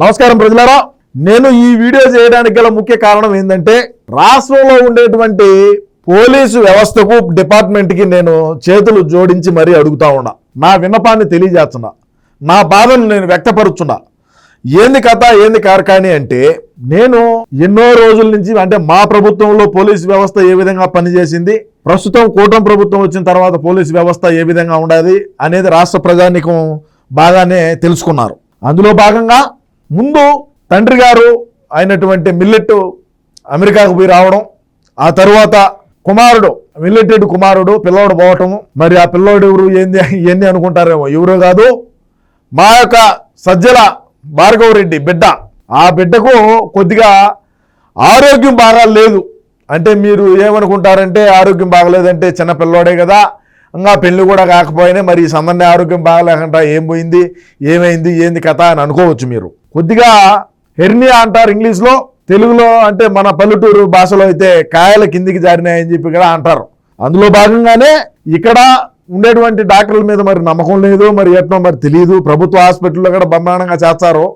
నమస్కారం ప్రజలారా. నేను ఈ వీడియో చేయడానికి గల ముఖ్య కారణం ఏంటంటే రాష్ట్రంలో ఉండేటువంటి పోలీసు వ్యవస్థకు డిపార్ట్మెంట్కి నేను చేతులు జోడించి మరీ అడుగుతా ఉన్నా. నా విన్నపాన్ని తెలియజేస్తున్నా. నా బాధను నేను వ్యక్తపరుచున్నా ఏంది కథ ఏంది కార్కాని అంటే నేను ఎన్నో రోజుల నుంచి అంటే మా ప్రభుత్వంలో పోలీసు వ్యవస్థ ఏ విధంగా పనిచేసింది ప్రస్తుతం కూటమి ప్రభుత్వం వచ్చిన తర్వాత పోలీసు వ్యవస్థ ఏ విధంగా ఉండాలి అనేది రాష్ట్ర ప్రజానికం బాగానే తెలుసుకున్నారు. అందులో భాగంగా ముందు తండ్రి గారు అయినటువంటి మిల్లెట్ అమెరికాకు పోయి రావడం ఆ తర్వాత కుమారుడు మిల్లెటెడ్ కుమారుడు పిల్లోడు పోవటము. మరి ఆ పిల్లోడు ఎవరు ఏంది ఇవన్నీ అనుకుంటారేమో. ఎవరు కాదు మా యొక్క సజ్జల భార్గవరెడ్డి బిడ్డ. ఆ బిడ్డకు కొద్దిగా ఆరోగ్యం బాగా లేదు. అంటే మీరు ఏమనుకుంటారంటే ఆరోగ్యం బాగలేదంటే చిన్న పిల్లోడే కదా. ఇంకా పెళ్ళి కూడా కాకపోయినా మరి ఈ ఆరోగ్యం బాగలేకుండా ఏం పోయింది ఏమైంది ఏంది కథ అని అనుకోవచ్చు మీరు. కొద్దిగా హెర్నియా అంటారు ఇంగ్లీష్లో తెలుగులో అంటే మన పల్లెటూరు భాషలో అయితే కాయల కిందికి జారినాయని చెప్పి కూడా అంటారు. అందులో భాగంగానే ఇక్కడ ఉండేటువంటి డాక్టర్ల మీద మరి నమ్మకం లేదు మరి ఎట్నో మరి తెలియదు ప్రభుత్వ హాస్పిటల్లో కూడా బ్రహ్మాండంగా చేస్తారు.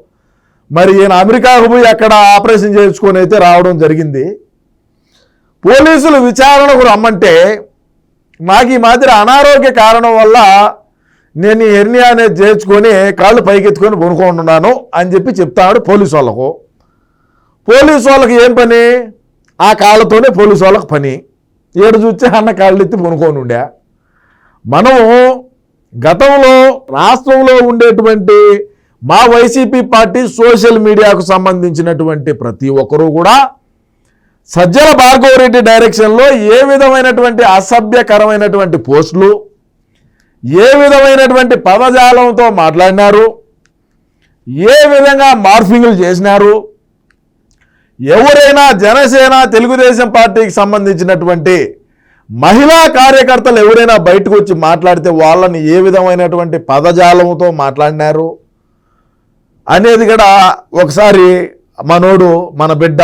మరి ఈయన అమెరికాకు పోయి అక్కడ ఆపరేషన్ చేయించుకొని అయితే రావడం జరిగింది. పోలీసులు విచారణకు రమ్మంటే నాకు ఈ మాదిరి అనారోగ్య కారణం వల్ల నేను ఈ అనేది చేర్చుకొని కాళ్ళు పైకెత్తుకొని కొనుక్కుంటున్నాను అని చెప్పి చెప్తాడు పోలీసు వాళ్ళకు. పోలీసు వాళ్ళకి ఏం పని? ఆ కాళ్ళతోనే పోలీసు వాళ్ళకి పని. ఏడు చూస్తే అన్న కాళ్ళు ఎత్తి కొనుక్కొని ఉండే. మనము గతంలో రాష్ట్రంలో ఉండేటువంటి మా వైసీపీ పార్టీ సోషల్ మీడియాకు సంబంధించినటువంటి ప్రతి ఒక్కరూ కూడా సజ్జల భార్గవరెడ్డి డైరెక్షన్లో ఏ విధమైనటువంటి అసభ్యకరమైనటువంటి పోస్టులు ఏ విధమైనటువంటి పదజాలంతో మాట్లాడినారు? ఏ విధంగా మార్ఫింగ్లు చేసినారు? ఎవరైనా జనసేన తెలుగుదేశం పార్టీకి సంబంధించినటువంటి మహిళా కార్యకర్తలు ఎవరైనా బయటకు వచ్చి మాట్లాడితే వాళ్ళని ఏ విధమైనటువంటి పదజాలంతో మాట్లాడినారు? అనేది కూడా ఒకసారి మనోడు మన బిడ్డ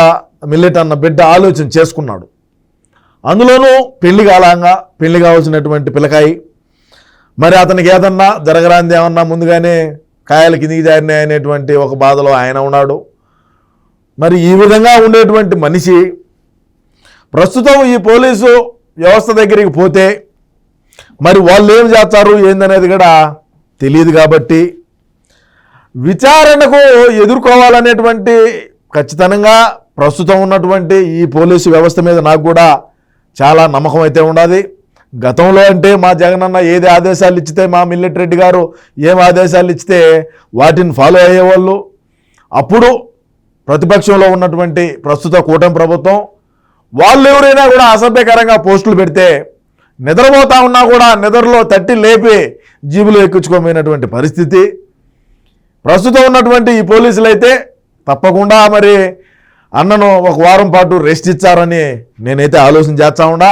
మిల్లెట్ అన్న బిడ్డ ఆలోచన చేసుకున్నాడు. అందులోనూ పెళ్ళి కాలంగా పెళ్ళి కావాల్సినటువంటి పిల్లకాయి మరి అతనికి ఏదన్నా జరగరాంది ఏమన్నా ముందుగానే కాయలు కిందికి జారినాయి అనేటువంటి ఒక బాధలో ఆయన ఉన్నాడు. మరి ఈ విధంగా ఉండేటువంటి మనిషి ప్రస్తుతం ఈ పోలీసు వ్యవస్థ దగ్గరికి పోతే మరి వాళ్ళు ఏం చేస్తారు ఏందనేది కూడా తెలియదు కాబట్టి విచారణకు ఎదుర్కోవాలనేటువంటి ఖచ్చితంగా ప్రస్తుతం ఉన్నటువంటి ఈ పోలీసు వ్యవస్థ మీద నాకు కూడా చాలా నమ్మకం అయితే ఉన్నది. గతంలో అంటే మా జగనన్న ఏది ఆదేశాలు ఇచ్చితే మా మిల్లెట్ రెడ్డి గారు ఏం ఆదేశాలు ఇచ్చితే వాటిని ఫాలో అయ్యేవాళ్ళు. అప్పుడు ప్రతిపక్షంలో ఉన్నటువంటి ప్రస్తుత కూటమి ప్రభుత్వం వాళ్ళు ఎవరైనా కూడా అసభ్యకరంగా పోస్టులు పెడితే నిద్రపోతా ఉన్నా కూడా నిద్రలో తట్టి లేపి జీబులు ఎక్కించుకోమైనటువంటి పరిస్థితి. ప్రస్తుతం ఉన్నటువంటి ఈ పోలీసులు అయితే తప్పకుండా మరి అన్నను ఒక వారం పాటు రెస్ట్ ఇచ్చారని నేనైతే ఆలోచన చేస్తా ఉండా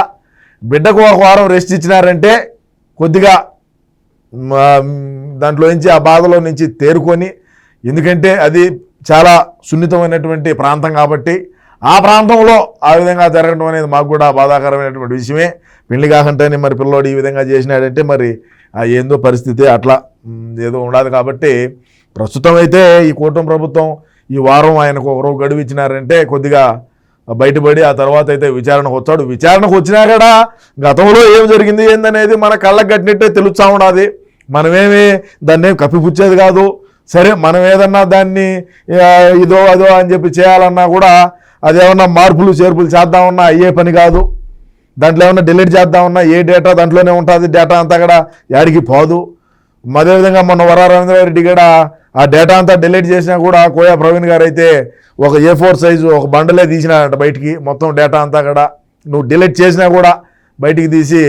బిడ్డకు ఒక వారం రెస్ట్ ఇచ్చినారంటే కొద్దిగా దాంట్లో నుంచి ఆ బాధలో నుంచి తేరుకొని ఎందుకంటే అది చాలా సున్నితమైనటువంటి ప్రాంతం కాబట్టి ఆ ప్రాంతంలో ఆ విధంగా జరగడం అనేది మాకు కూడా బాధాకరమైనటువంటి విషయమే. పెళ్ళి కాకుండానే మరి పిల్లోడు ఈ విధంగా చేసినాడంటే మరి ఆ ఏందో పరిస్థితి అట్లా ఏదో ఉండదు కాబట్టి ప్రస్తుతం అయితే ఈ కూటమి ప్రభుత్వం ఈ వారం ఆయనకు ఒక గడువు ఇచ్చినారంటే కొద్దిగా బయటపడి ఆ తర్వాత అయితే విచారణకు వచ్చాడు విచారణకు వచ్చినా కూడా గతంలో ఏం జరిగింది ఏందనేది మన కళ్ళకు కట్టినట్టే తెలుస్తా ఉన్నది మనమేమి దాన్ని ఏం కప్పిపుచ్చేది కాదు. సరే మనం ఏదన్నా దాన్ని ఇదో అదో అని చెప్పి చేయాలన్నా కూడా అదేమన్నా మార్పులు చేర్పులు చేద్దామన్నా అయ్యే పని కాదు. దాంట్లో ఏమన్నా డిలీట్ చేద్దామన్నా ఏ డేటా దాంట్లోనే ఉంటుంది. డేటా అంతా కూడా యాడికి పోదు. అదేవిధంగా మొన్న వరారేంద్రారెడ్డి కూడా ఆ డేటా అంతా డిలీట్ చేసినా కూడా కోయా ప్రవీణ్ గారు అయితే ఒక ఏ ఫోర్ సైజు ఒక బండలే తీసినాడంట బయటికి. మొత్తం డేటా అంతా కూడా నువ్వు డిలీట్ చేసినా కూడా బయటికి తీసి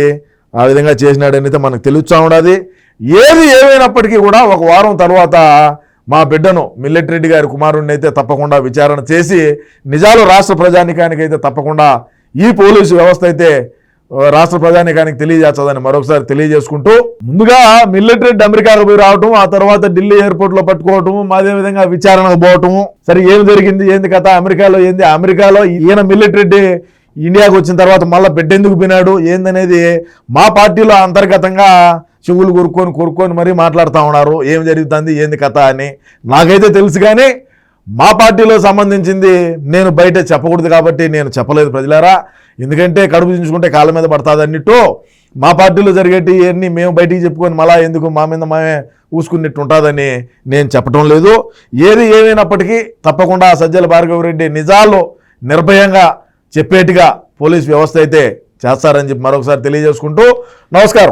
ఆ విధంగా చేసినాడనైతే అయితే మనకు తెలుస్తూ ఉండదు ఏది ఏమైనప్పటికీ కూడా ఒక వారం తర్వాత మా బిడ్డను మిల్లెట్ రెడ్డి గారి కుమారుడిని అయితే తప్పకుండా విచారణ చేసి నిజాలు రాష్ట్ర ప్రజానికానికి అయితే తప్పకుండా ఈ పోలీసు వ్యవస్థ అయితే రాష్ట్ర ప్రజానికానికి తెలియజేస్తుందని మరొకసారి తెలియజేసుకుంటూ ముందుగా మిల్లెట్ రెడ్డి అమెరికాకు పోయి రావటం ఆ తర్వాత ఢిల్లీ ఎయిర్పోర్ట్లో పట్టుకోవటం అదే విధంగా విచారణకు పోవటం. సరే ఏం జరిగింది? ఏంది కథ? అమెరికాలో ఏంది? అమెరికాలో ఈయన మిల్లెట్ రెడ్డి ఇండియాకు వచ్చిన తర్వాత మళ్ళీ బిడ్డెందుకు పోయినాడు? ఏందనేది మా పార్టీలో అంతర్గతంగా చెవులు కొరుక్కొని కొరుక్కొని మరీ మాట్లాడుతూ ఉన్నారు. ఏం జరుగుతుంది? ఏంది కథ అని నాకైతే తెలుసు కానీ మా పార్టీలో సంబంధించింది నేను బయట చెప్పకూడదు కాబట్టి నేను చెప్పలేదు ప్రజలారా. ఎందుకంటే కడుపు దించుకుంటే కాళ్ళ మీద పడుతుంది అన్నట్టు మా పార్టీలో జరిగేటి ఇవన్నీ మేము బయటికి చెప్పుకొని మళ్ళా ఎందుకు మా మీద మేమే ఊసుకున్నట్టు ఉంటుందని నేను చెప్పడం లేదు. ఏది ఏమైనప్పటికీ తప్పకుండా సజ్జల భార్గవరెడ్డి నిజాలు నిర్భయంగా చెప్పేట్టుగా పోలీస్ వ్యవస్థ అయితే చేస్తారని చెప్పి మరొకసారి తెలియజేసుకుంటూ నమస్కారం.